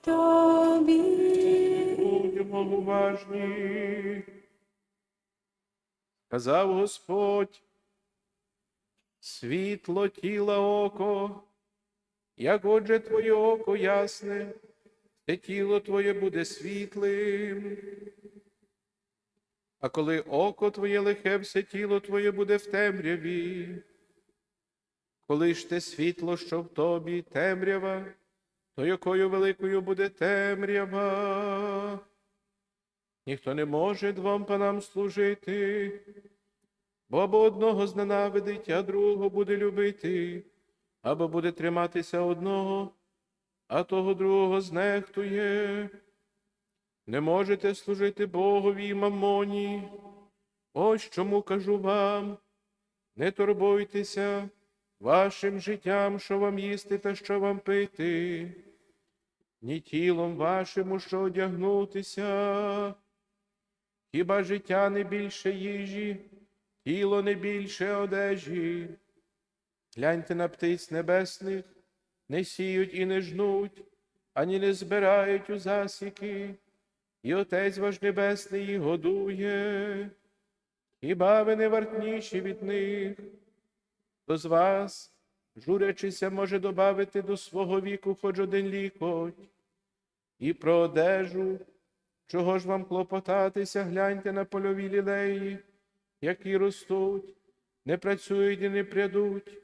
тобі. Будьмо уважні. Казав Господь, світло тіла око, як отже твоє око ясне, те тіло твоє буде світлим. А коли око твоє лихе, все тіло твоє буде в темряві. Коли ж те світло, що в тобі темрява, то якою великою буде темрява? Ніхто не може двом панам служити, бо або одного зненавидить, а другого буде любити, або буде триматися одного, а того другого знехтує. Не можете служити Богові і мамоні. Ось чому кажу вам, не турбуйтеся вашим життям, що вам їсти та що вам пити, ні тілом вашим, що одягнутися. Хіба життя не більше їжі, тіло не більше одежі. Гляньте на птиць небесних, не сіють і не жнуть, ані не збирають у засіки, і Отець ваш Небесний їх годує. Хіба ви не вартніші від них? Хто з вас, журячися, може добавити до свого віку хоч один лікоть, і про одежу, чого ж вам клопотатися, гляньте на польові лілеї, які ростуть, не працюють і не прядуть.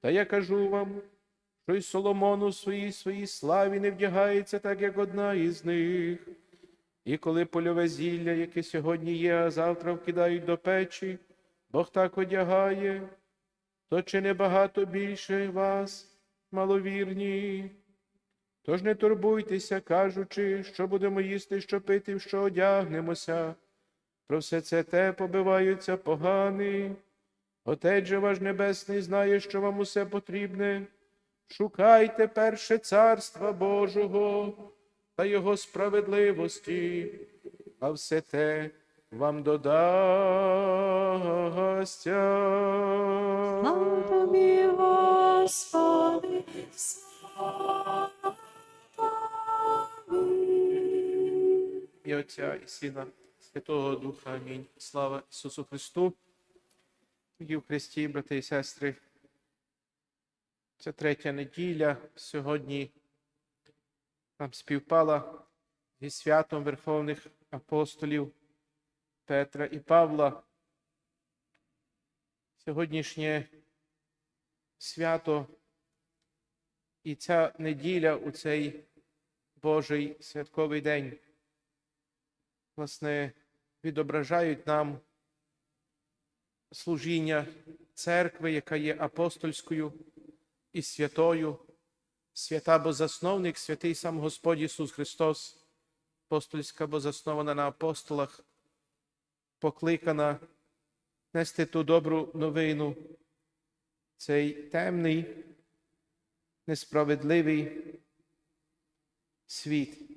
Та я кажу вам, що й Соломон у своїй своїй славі не вдягається так, як одна із них. І коли польове зілля, яке сьогодні є, а завтра вкидають до печі, Бог так одягає, то чи не багато більше вас, маловірні? Тож не турбуйтеся, кажучи, що будемо їсти, що пити, що одягнемося. Про все це те побиваються погани. Отець же ваш Небесний знає, що вам усе потрібне. Шукайте перше царства Божого та Його справедливості, а все те вам додасться. Слава тобі, Господи, слава тобі. І Отця, і Сина, Святого Духа. Амінь. Слава Ісусу Христу. Дорогі в Христі, брати і сестри. Це третя неділя. Сьогодні нам співпала зі святом Верховних апостолів Петра і Павла. Сьогоднішнє свято і ця неділя у цей Божий святковий день власне, відображають нам служіння церкви, яка є апостольською і святою, свята бозасновник, святий сам Господь Ісус Христос, апостольська бо заснована на апостолах, покликана нести ту добру новину, цей темний, несправедливий світ,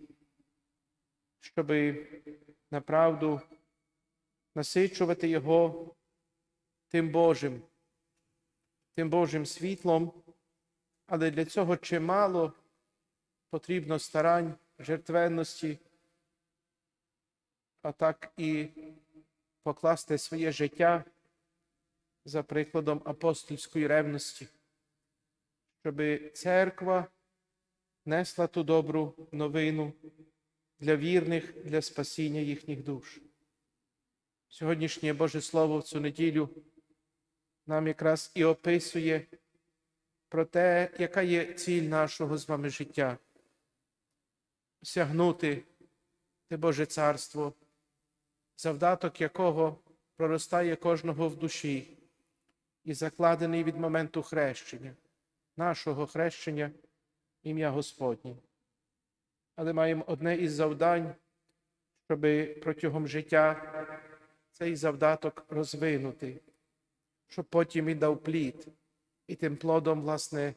щоби направду насичувати його тим Божим, тим Божим світлом, але для цього чимало потрібно старань, жертвенності, а так і покласти своє життя за прикладом апостольської ревності, щоб церква несла ту добру новину для вірних, для спасіння їхніх душ. Сьогоднішнє Боже Слово в цю неділю нам якраз і описує про те, яка є ціль нашого з вами життя. Сягнути те Боже Царство, завдаток якого проростає кожного в душі і закладений від моменту хрещення, нашого хрещення, ім'я Господнє але маємо одне із завдань, щоб протягом життя цей завдаток розвинути, щоб потім він дав плід, і тим плодом, власне,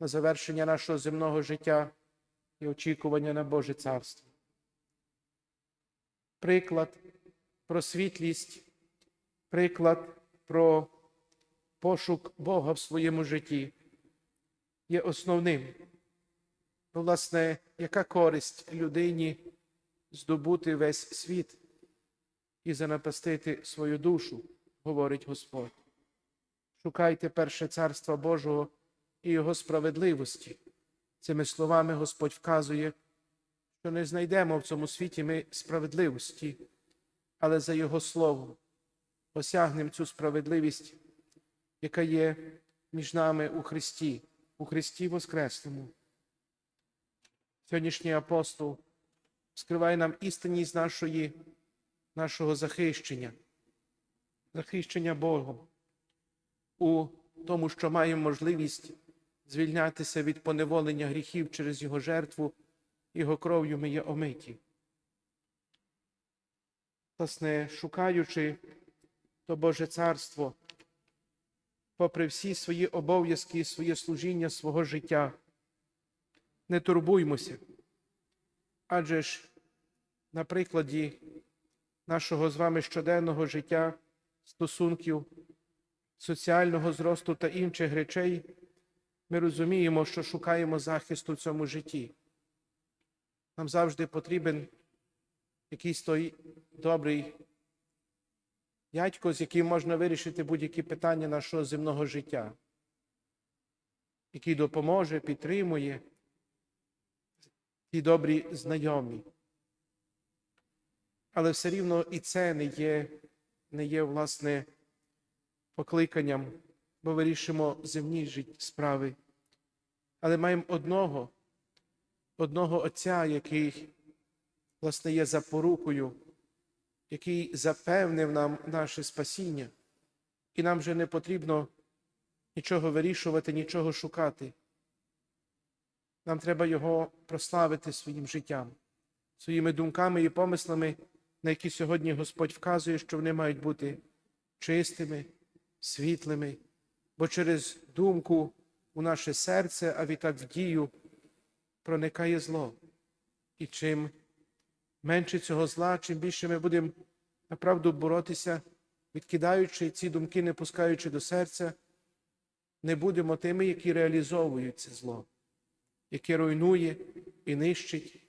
на завершення нашого земного життя і очікування на Боже Царство. Приклад про світлість, приклад про пошук Бога в своєму житті є основним. власне, яка користь людині здобути весь світ і занапастити свою душу, говорить Господь. Шукайте перше царство Божого і Його справедливості. Цими словами Господь вказує, що не знайдемо в цьому світі ми справедливості, але за Його Словом осягнемо цю справедливість, яка є між нами у Христі, у Христі Воскресному. Сьогоднішній апостол скриває нам істинність нашої, нашого захищення, захищення Богом у тому, що маємо можливість звільнятися від поневолення гріхів через Його жертву, Його кров'ю ми є омиті. Власне, шукаючи то Боже Царство, попри всі свої обов'язки, своє служіння, свого життя, не турбуймося. Адже ж на прикладі нашого з вами щоденного життя, стосунків, соціального зросту та інших речей, ми розуміємо, що шукаємо захисту в цьому житті. Нам завжди потрібен якийсь той добрий дядько, з яким можна вирішити будь-які питання нашого земного життя, який допоможе, підтримує ті добрі знайомі. Але все рівно і це не є, не є власне покликанням, бо вирішимо земні жит- справи. Але маємо одного, одного Отця, який, власне, є запорукою, який запевнив нам наше спасіння, і нам вже не потрібно нічого вирішувати, нічого шукати. Нам треба його прославити своїм життям, своїми думками і помислами, на які сьогодні Господь вказує, що вони мають бути чистими, світлими, бо через думку у наше серце, а відтак в дію проникає зло. І чим менше цього зла, чим більше ми будемо направду боротися, відкидаючи ці думки, не пускаючи до серця, не будемо тими, які реалізовують це зло, яке руйнує і нищить,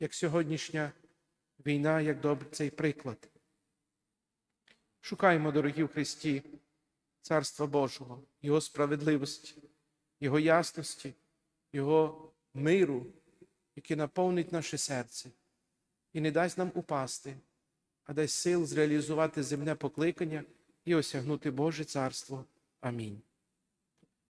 як сьогоднішня війна, як добрий цей приклад. Шукаємо, дорогі в Христі, Царства Божого, Його справедливості, Його ясності, Його миру, який наповнить наше серце і не дасть нам упасти, а дасть сил зреалізувати земне покликання і осягнути Боже Царство. Амінь.